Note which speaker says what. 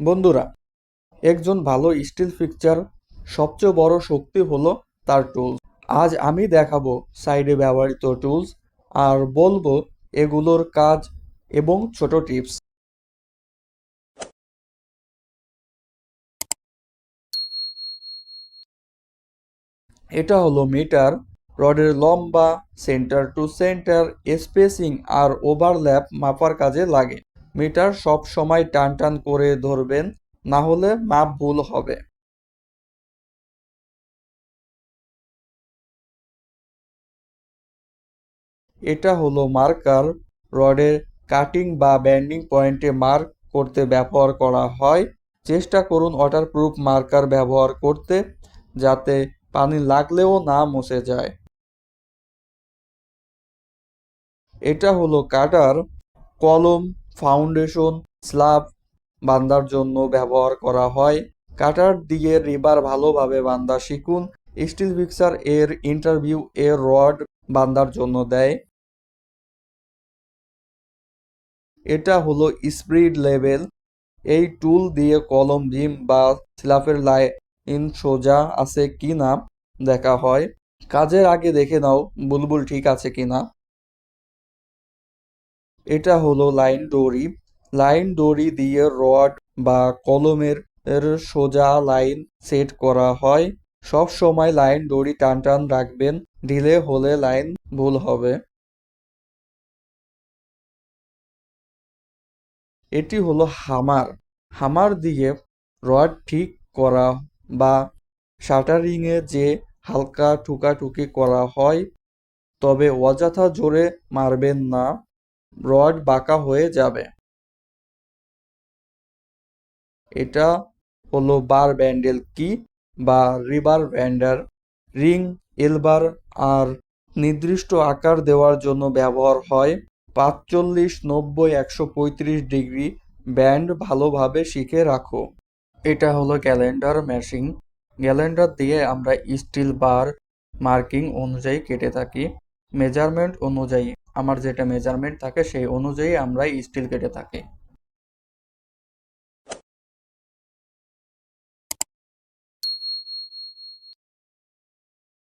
Speaker 1: বন্ধুরা, একজন ভালো স্টিল ফিক্সচার সবচেয়ে বড় শক্তি হলো তার টুলস আজ আমি দেখাবো সাইডে ব্যবহৃত টুলস আর বলব এগুলোর কাজ এবং ছোট টিপস এটা হলো মিটার রডের লম্বা সেন্টার টু সেন্টার স্পেসিং আর ওভারল্যাপ মাপার কাজে লাগে। মিটার সব সময় টান টান করে ধরবেন, না হলে মাপ ভুল হবে। এটা হলো মার্কার রডের কাটিং বা ব্যান্ডিং পয়েন্টে মার্ক করতে ব্যবহার করা হয়। চেষ্টা করুন ওয়াটারপ্রুফ মার্কার ব্যবহার করতে, যাতে পানি লাগলেও না মুছে যায়। এটা হলো কাটার কলম ফাউন্ডেশন স্ল্যাব বান্ধার জন্য ব্যবহার করা হয়। কাটার দিয়ে রিবার ভালোভাবে বান্ধা শিখুন। স্টিল ফিক্সার এর ইন্টারভিউ এর রড বান্ধার জন্য দেয়। এটা হলো স্প্রিড লেভেল এই টুল দিয়ে কলম বিম বা স্ল্যাবের লাইন সোজা আছে কিনা দেখা হয়। কাজের আগে দেখে নাও, বুলবুল ঠিক আছে কিনা। এটা হলো লাইন দড়ি। লাইন দড়ি দিয়ে রড বা কলমের সোজা লাইন সেট করা হয়। সব সময় লাইন দড়ি টান টান রাখবেন, ঢিলে হলে লাইন ভুল হবে। এটি হলো হামার। হামার দিয়ে রড ঠিক করা বা শাটারিংয়ে যে হালকা ঠুকাঠুকি করা হয়, তবে অযথা জোরে মারবেন না। রড বাঁকা হয়ে যাবে। এটা হলো বার ব্যান্ডেল কি বা রিবার ব্যান্ডার, রিং, এলবার আর নির্দিষ্ট আকার দেওয়ার জন্য ব্যবহার হয়। পাঁচচল্লিশ, নব্বই, একশো পঁয়ত্রিশ ডিগ্রি ব্যান্ড ভালোভাবে শিখে রাখো। এটা হলো ক্যালেন্ডার ম্যাশিং। ক্যালেন্ডার দিয়ে আমরা স্টিল বার মার্কিং অনুযায়ী কেটে থাকি। মেজারমেন্ট অনুযায়ী। আমার যেটা মেজারমেন্ট থাকে সেই অনুযায়ী আমরা স্টিল কেটে থাকি।